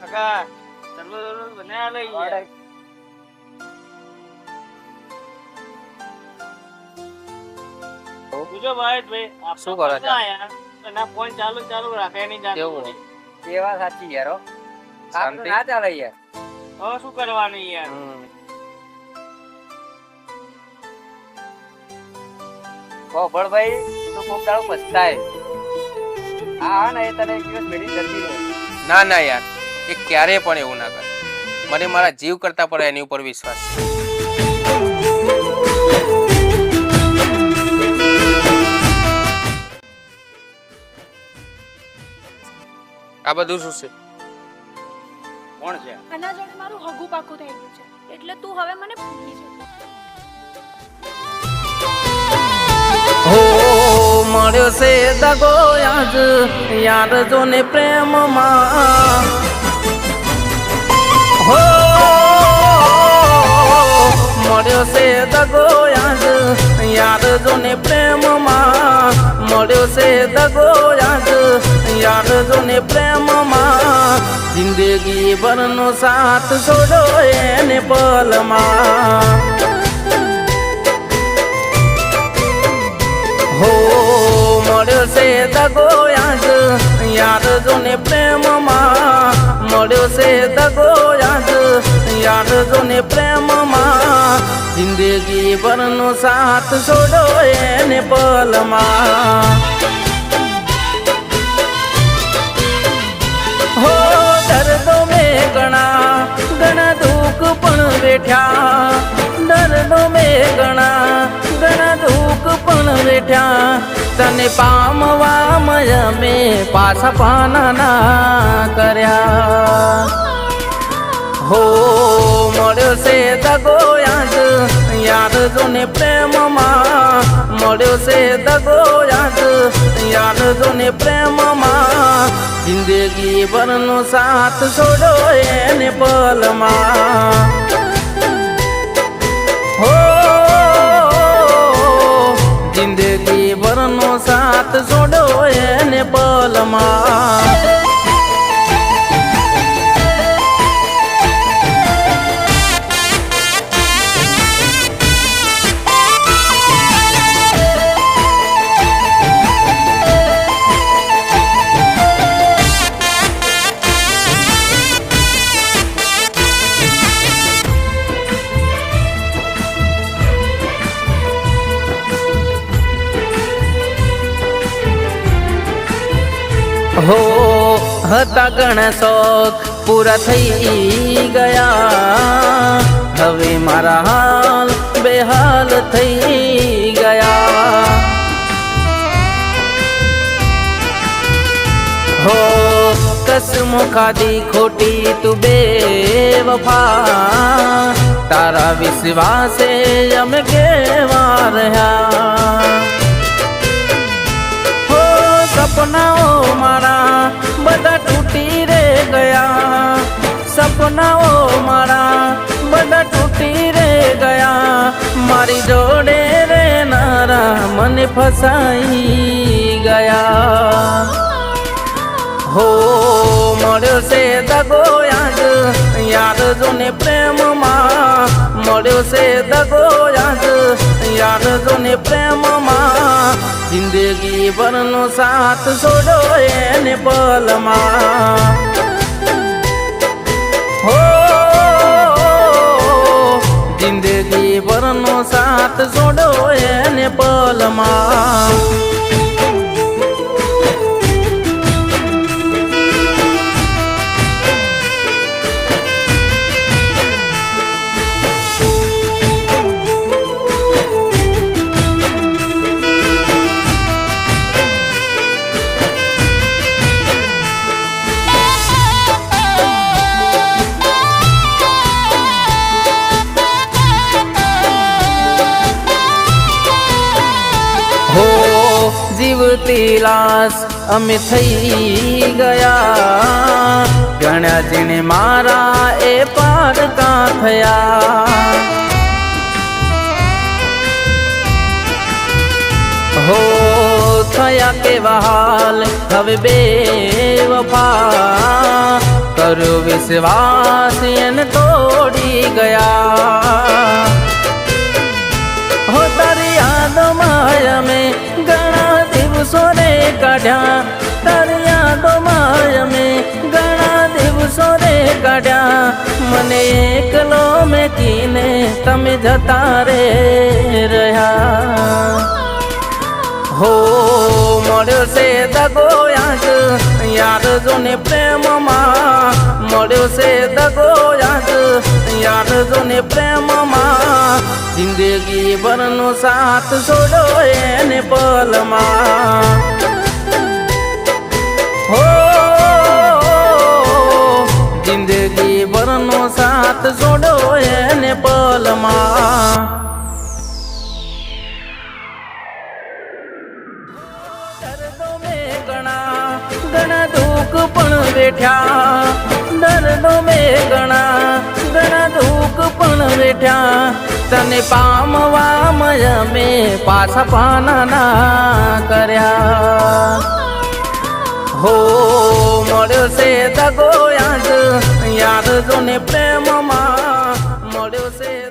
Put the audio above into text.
કાકા તરબૂચ તરબૂચ બનાવ્યા લઈ ગયા પૂછો ભાઈ ભાઈ આપ શું કરો છો? ના યાર એના ફોન ચાલુ ને ચાલુ રાખે નહીં જાતું વાત સાચી યાર શાંતિ? ના ચાલે યાર. હવે શું કરવાનું યાર. ઓ તું કોક દાડો પસ્તાય. હા હા ને એ તને એક દિવસ મેળી જતી ના ના યાર. એ ક્યારેય પણ એવું ના કરે. મને મારા જીવ કરતા પણ એની ઉપર વિશ્વાસ છે. આ બધું શું છે? કોણ છે? આના જોડે મારું હગું પાકું થઈ ગયું છે. એટલે તું હવે મને ભૂલી જા હો મળ્યો છે દગો આજ યાર જોને પ્રેમમાં. હો મળ્યો છે દગો આજ યાર જોને પ્રેમમાં. મળ્યો છે દગો યાદ ને પ્રેમમાં જિંદગી ભરનો સાથ છોડો એને પલમાં. હો મળ્યો છે દગો યાદ યાર જોને પ્રેમમાં. મળ્યો છે દગો યાદ યાર જોને પ્રેમમાં. જિંદગી ભરનો સાથ છોડો એને પલમાં. હો, દર્દો મેં ઘણા ઘણા દુઃખ પણ વેઠ્યા. દર્દો મેં ઘણા ઘણા દુઃખ પણ વેઠ્યા. તને પામવા મય મેં પાછા પાના ના કર્યા. હો, મળ્યો છે દગો યાદ યાદ જોને પ્રેમમાં. મળ્યો છે દગો યાદ યાદ જોને પ્રેમમાં જિંદગી ભરનો સાથ છોડો એને પલમાં. હો જિંદગી ભરનો સાથ છોડો એને પલમાં. હો હતા ઘણા શોખ પૂરા થઈ ગયા હવે મારા હાલ બેહાલ થઈ ગયા હો કસમો ખાધી ખોટી તું બે વફા તારા વિશ્વાસે અમે કેવા રહ્યા સપનાઓ મારા બધા તૂટી રે ગયા સપનાઓ મારા બધા તૂટી રે ગયા મારી જોડે રે નારા મને ફસાઈ ગયા હો મળ્યો છે દગો યાદ યાદ જોને પ્રેમમાં મળ્યો છે દગો યાદ યાદ જોને પ્રેમમાં જિંદગી ભરનો સાથ છોડો એને પલમાં હો જિંદગી ભરનો સાથ છોડો એને પલમાં લાશ અમે થઈ ગયા. ગણ્યા જેણે મારા એ પારકા થયા. હો, થયા કેવા હાલ, હવે બે વફા. કર્યો વિશ્વાસ એને તોડી ગયા. રે કાઢ્યા? મને એકલો મેકીને તમે જતા રે રહ્યા. હો, મળ્યો છે દગો યાદ, યાર જોને પ્રેમમાં. મળ્યો છે દગો યાદ, યાર જોને પ્રેમમાં. જિંદગી ભરનો સાથ છોડો એને પલમાં સાથ છોડો એને પલમાં દર્દો મેં ઘણા ઘણા દુઃખ પણ વેઠ્યા દર્દો મેં ઘણા ઘણા દુઃખ પણ વેઠ્યા તને પામવા અમે પાછા પાના કર્યા હો મળ્યો છે દગો યાદ યાદ જો ને પ્રેમમાં મળ્યો છે.